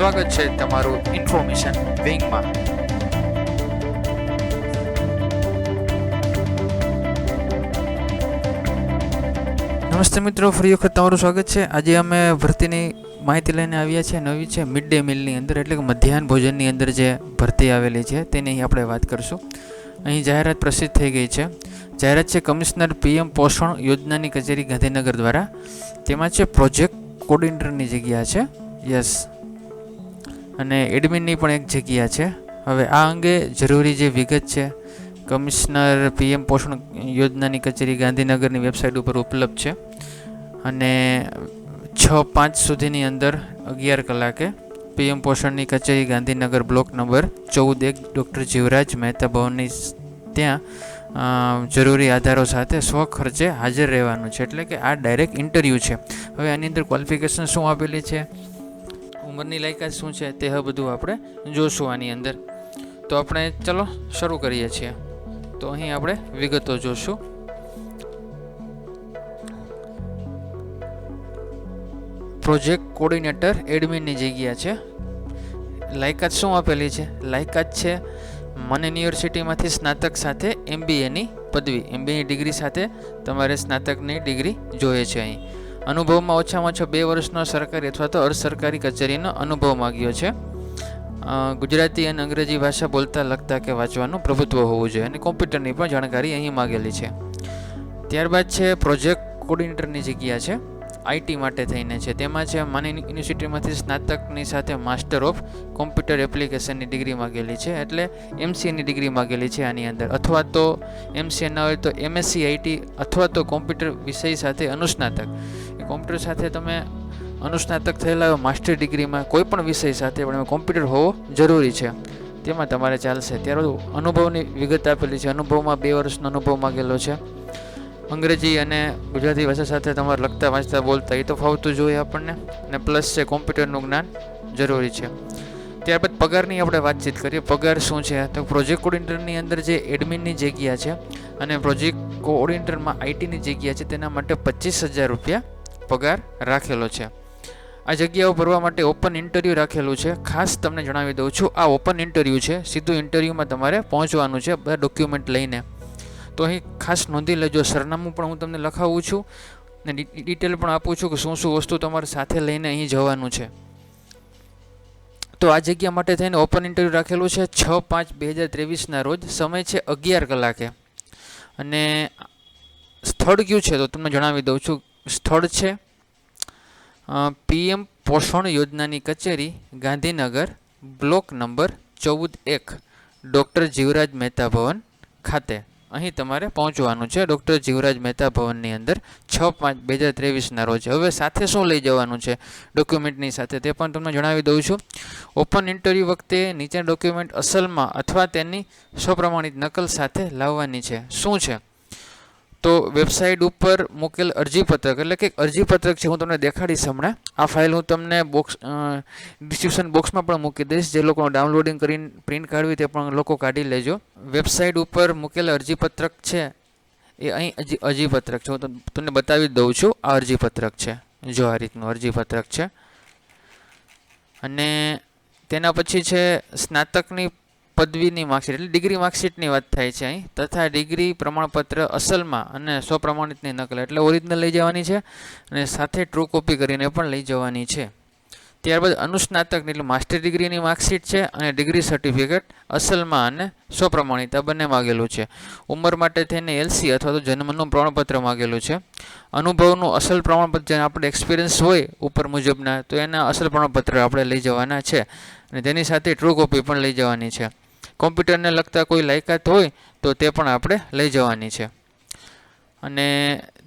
સ્વાગત છે તમારું ઇન્ફોર્મેશન વિંગમાં. નમસ્તે મિત્રો, ફરી વખત તમારું સ્વાગત છે. આજે અમે ભરતીની માહિતી લઈને આવ્યા છે નવી છે મિડ ડે મિલની અંદર, એટલે કે મધ્યાહન ભોજનની અંદર જે ભરતી આવેલી છે, તેની આપણે વાત કરીશું. અહીં જાહેરાત પ્રસિદ્ધ થઈ ગઈ છે. જાહેરાત છે કમિશનર પીએમ પોષણ યોજનાની કચેરી ગાંધીનગર દ્વારા. તેમાં છે પ્રોજેક્ટ કોર્ડિનેટરની જગ્યા છે. યસ અને એડમિનની પણ એક જગ્યા છે. હવે આ અંગે જરૂરી જે વિગત છે, કમિશનર પીએમ પોષણ યોજનાની કચેરી ગાંધીનગરની વેબસાઇટ ઉપર ઉપલબ્ધ છે. અને છ પાંચ સુધીની અંદર અગિયાર કલાકે પીએમ પોષણની કચેરી ગાંધીનગર બ્લોક નંબર ચૌદ એક ડૉક્ટર જીવરાજ મહેતા ભવનની ત્યાં જરૂરી આધારો સાથે સ્વખર્ચે હાજર રહેવાનું છે. એટલે કે આ ડાયરેક્ટ ઇન્ટરવ્યૂ છે. હવે આની અંદર ક્વોલિફિકેશન શું આપેલી છે? ઉંમરની લાયકાત શું છે તે બધું આપણે જોશું આની અંદર. તો આપણે ચલો શરૂ કરીએ છીએ. તો અહીં આપણે વિગતો જોશું. પ્રોજેક્ટ કોર્ડિનેટર એડમિનની જગ્યા છે. લાયકાત શું આપેલી છે? લાયકાત છે મન યુનિવર્સિટીમાંથી સ્નાતક સાથે એમબીએની પદવી. એમબીએની ડિગ્રી સાથે તમારે સ્નાતકની ડિગ્રી જોઈએ છે અહીં. અનુભવમાં ઓછામાં ઓછો બે વર્ષનો સરકારી અથવા તો અર્ધ સરકારી કચેરીનો અનુભવ માગ્યો છે. ગુજરાતી અને અંગ્રેજી ભાષા બોલતા લખતા કે વાંચવાનું પ્રભુત્વ હોવું જોઈએ અને કોમ્પ્યુટરની પણ જાણકારી અહીં માગેલી છે. ત્યારબાદ છે, પ્રોજેક્ટ કોર્ડિનેટરની જગ્યા છે આઈટી માટે થઈને છે. તેમાં છે, માની યુનિવર્સિટીમાંથી સ્નાતકની સાથે માસ્ટર ઓફ કોમ્પ્યુટર એપ્લિકેશનની ડિગ્રી માગેલી છે. એટલે એમસીએની ડિગ્રી માગેલી છે આની અંદર. અથવા તો એમસીએ ના હોય તો એમએસસી આઈટી અથવા તો કોમ્પ્યુટર વિષય સાથે અનુસ્નાતક. કોમ્પ્યુટર સાથે તમે અનુસ્નાતક થયેલા માસ્ટર ડિગ્રીમાં કોઈ પણ વિષય સાથે પણ કોમ્પ્યુટર હોવો જરૂરી છે. તેમાં તમારે ચાલશે. ત્યારબાદ અનુભવની વિગત આપેલી છે. અનુભવમાં બે વર્ષનો અનુભવ માગેલો છે. અંગ્રેજી અને ગુજરાતી ભાષા સાથે તમારે લખતા, વાંચતા, બોલતા, એ તો ફાવતું જોઈએ આપણને. અને પ્લસ છે કોમ્પ્યુટરનું જ્ઞાન જરૂરી છે. ત્યારબાદ પગારની આપણે વાતચીત કરીએ. પગાર શું છે? તો પ્રોજેક્ટ ઓડિન્ટરની અંદર જે એડમિનની જગ્યા છે અને પ્રોજેક્ટ કોઓર્ડિનેટરમાં આઈટીની જગ્યા છે, તેના માટે પચીસ હજાર રૂપિયા પગાર રાખેલો છે. આ જગ્યાઓ ભરવા માટે ઓપન ઇન્ટરવ્યૂ રાખેલું છે. ખાસ તમને જણાવી દઉં છું, આ ઓપન ઇન્ટરવ્યૂ છે. સીધું ઇન્ટરવ્યૂમાં તમારે પહોંચવાનું છે બધા ડોક્યુમેન્ટ લઈને. તો અહીં ખાસ નોંધી લેજો, સરનામું પણ હું તમને લખાવું છું ને ડિટેલ પણ આપું છું કે શું શું વસ્તુ તમારે સાથે લઈને અહીં જવાનું છે. તો આ જગ્યા માટે થઈને ઓપન ઇન્ટરવ્યૂ રાખેલું છે, છ પાંચ બે હજાર ત્રેવીસના રોજ. સમય છે અગિયાર કલાકે. અને સ્થળ કયું છે તો તમને જણાવી દઉં છું સ્થળ છે. પીએમ પોષણ યોજનાની કચેરી, ગાંધીનગર, બ્લોક નંબર ચૌદ એક, ડૉક્ટર જીવરાજ મહેતા ભવન ખાતે. અહીં તમારે પહોંચવાનું છે ડૉક્ટર જીવરાજ મહેતા ભવનની અંદર છ પાંચ બે હજાર ત્રેવીસના રોજ. હવે સાથે શું લઈ જવાનું છે ડોક્યુમેન્ટની સાથે તે પણ તમને જણાવી દઉં છું. ઓપન ઇન્ટરવ્યૂ વખતે નીચેના ડોક્યુમેન્ટ અસલમાં અથવા તેની સ્વપ્રમાણિત નકલ સાથે લાવવાની છે. શું છે? તો વેબસાઇટ ઉપર મૂકેલ અરજીપત્રક, એટલે કે અરજીપત્રક છે હું તમને દેખાડીશ હમણાં, આ ફાઇલ હું તમને બોક્સ ડિસ્ક્રિપ્શન બોક્સમાં પણ મૂકી દઈશ, જે લોકો ડાઉનલોડિંગ કરીને પ્રિન્ટ કાઢવી તે પણ લોકો કાઢી લેજો. વેબસાઇટ ઉપર મૂકેલ અરજીપત્રક છે, એ અહીં અરજી, અરજીપત્રક છે. હું તમને બતાવી દઉં છું, આ અરજીપત્રક છે. જો આ રીતનું અરજીપત્રક છે. અને તેના પછી છે, સ્નાતકની પદવીની માર્કશીટ એટલે ડિગ્રી માર્કશીટની વાત થાય છે અહીં. તથા ડિગ્રી પ્રમાણપત્ર અસલમાં અને સ્વપ્રમાણિતની નકલ એટલે ઓરિજિનલ લઈ જવાની છે અને સાથે ટ્રુ કોપી કરીને પણ લઈ જવાની છે. ત્યારબાદ અનુસ્નાતકની એટલે માસ્ટર ડિગ્રીની માર્કશીટ છે અને ડિગ્રી સર્ટિફિકેટ અસલમાં અને સ્વપ્રમાણિત આ બંને માગેલું છે. ઉંમર માટે થઈને એલસી અથવા તો જન્મનું પ્રમાણપત્ર માગેલું છે. અનુભવનું અસલ પ્રમાણપત્ર જેને આપણે એક્સપિરિયન્સ હોય ઉપર મુજબના તો એના અસલ પ્રમાણપત્ર આપણે લઈ જવાના છે અને તેની સાથે ટ્રુ કોપી પણ લઈ જવાની છે. કોમ્પ્યુટરને લગતા કોઈ લાયકાત હોય તો તે પણ આપણે લઈ જવાની છે. અને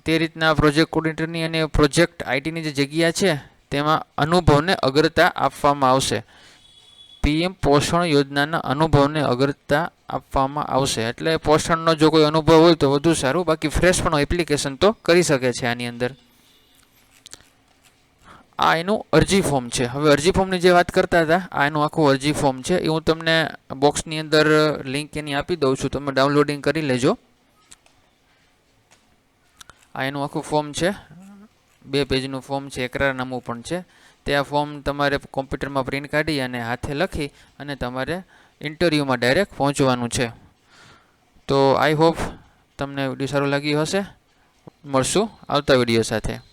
તે રીતના પ્રોજેક્ટ કોર્ડિનેટરની અને પ્રોજેક્ટ આઈટીની જે જગ્યા છે, તેમાં અનુભવને અગ્રતા આપવામાં આવશે. પીએમ પોષણ યોજનાના અનુભવને અગ્રતા આપવામાં આવશે. એટલે પોષણનો જો કોઈ અનુભવ હોય તો વધુ સારું, બાકી ફ્રેશ પણ એપ્લિકેશન તો કરી શકે છે આની અંદર. આ એનું અરજી ફોર્મ છે. હવે અરજી ફોર્મની જે વાત કરતા હતા, આ એનું આખું અરજી ફોર્મ છે. એ હું તમને બોક્સની અંદર લિંક એની આપી દઉં છું. તમે ડાઉનલોડિંગ કરી લેજો. આ એનું આખું ફોર્મ છે. બે પેજનું ફોર્મ છે. એકરારનામું પણ છે. તે આ ફોર્મ તમારે કોમ્પ્યુટરમાં પ્રિન્ટ કાઢી અને હાથે લખી અને તમારે ઇન્ટરવ્યૂમાં ડાયરેક્ટ પહોંચવાનું છે. તો આઈ હોપ તમને વીડિયો સારું લાગ્યું હશે. મળશું આવતા વીડિયો સાથે.